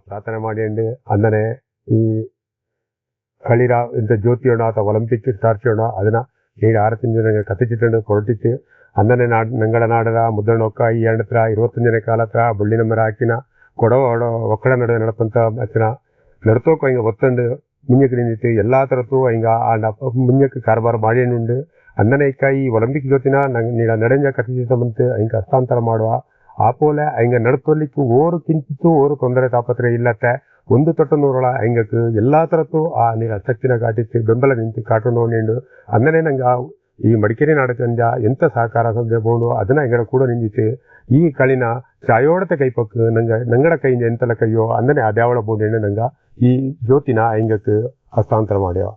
ಪ್ರಾರ್ಥನೆ ಮಾಡಿಕೊಂಡು ಅಂದರೆ ಈ ಕಳಿರ ಇಂಥ ಜ್ಯೋತಿಯೋಣ ಅಥವಾ ಒಲಿಂಪಿಕ್ ಸ್ಟಾರ್ಚಿಯೋಣ ಅದನ್ನು ಈಗ ಆರತ್ತಿನ ಜನ ಕಥೆಚಿತ್ರಣ ಕೊರಟಿಸಿ, ಅಂದನೆ ನಾಡ, ನಂಗಳ ನಾಡರ ಮುದ್ರಣೊಕ್ಕ ಈ ಹತ್ರ ಇರುವತ್ತೊಂದು ಜನ ಕಾಲ ಹತ್ರ ಬಳ್ಳಿ ಮರ ಹಾಕಿನ ಕೊಡೋ ಹೊಡೋ ಒಕ್ಕಡ ನಡುವೆ ನಡಪಂತ ಅಚ್ಚಿನ ನಡ್ತೋಕ ಹಿಂಗೆ ಒತ್ತಂಡು ಮುಂಜಕ್ಕೆ ನಿಂದಿತ್ತು ಎಲ್ಲ ಥರದ್ದು ಹಿಂಗೆ ಆ ಮುಂಜಕ್ಕೆ ಕಾರ್ಬಾರ್ ಮಾಡಿ ಉಂಡು ಅಂದನೆ ಈ ಒಲಿಂಪಿಕ್ ಜ್ಯೋತಿನ ನಂಗೆ ನೀಡ ನಡೆಂಜ ಕಥೆಚಿತ್ರ ಬಂತು ಹಿಂಗೆ ಹಸ್ತಾಂತರ ಮಾಡುವ ಆಪೋಲೆ ಹಂಗೆ ನಡ್ಕೊಲಿಕ್ಕೆ ಓರು ಕಿಂಚಿತ್ತೂ ಓರು ತೊಂದರೆ ತಾಪತ್ರೆ ಇಲ್ಲತ್ತೆ ಒಂದು ತೊಟ್ಟು ನೋಡೋಣ ಹಂಗಕ್ಕೆ ಎಲ್ಲಾ ಥರದ್ದು ಆ ನೀರ ಹಚ್ಚಕ್ಕಿನ ಘಾಟಿಸಿ ಬೆಂಬಲ ನಿಂತು ಕಾಟು ನೋಡಿಂಡು ಅಂದನೇ ನಂಗೆ ಈ ಮಡಿಕೇರಿ ನಾಡಚಂದ ಎಂಥ ಸಹಕಾರ ಸಂಜೆಬಹುದು ಅದನ್ನ ಹೆಂಗಡ ಕೂಡ ನಿಂದಿತ್ತು ಈ ಕಳಿನ ಚಾಯೋಡತೆ ಕೈಪಕ್ ನಂಗೆ ನಂಗಡ ಕೈಯಿಂದ ಎಂತೆಲ್ಲ ಕೈಯೋ ಅಂದನೆ ಅದ್ಯಾವಳ ಬೋದೆಣ್ಣೆ ನಂಗೆ ಈ ಜ್ಯೋತಿನ ಹೆಂಗಕ್ಕೆ ಹಸ್ತಾಂತರ ಮಾಡ್ಯಾವ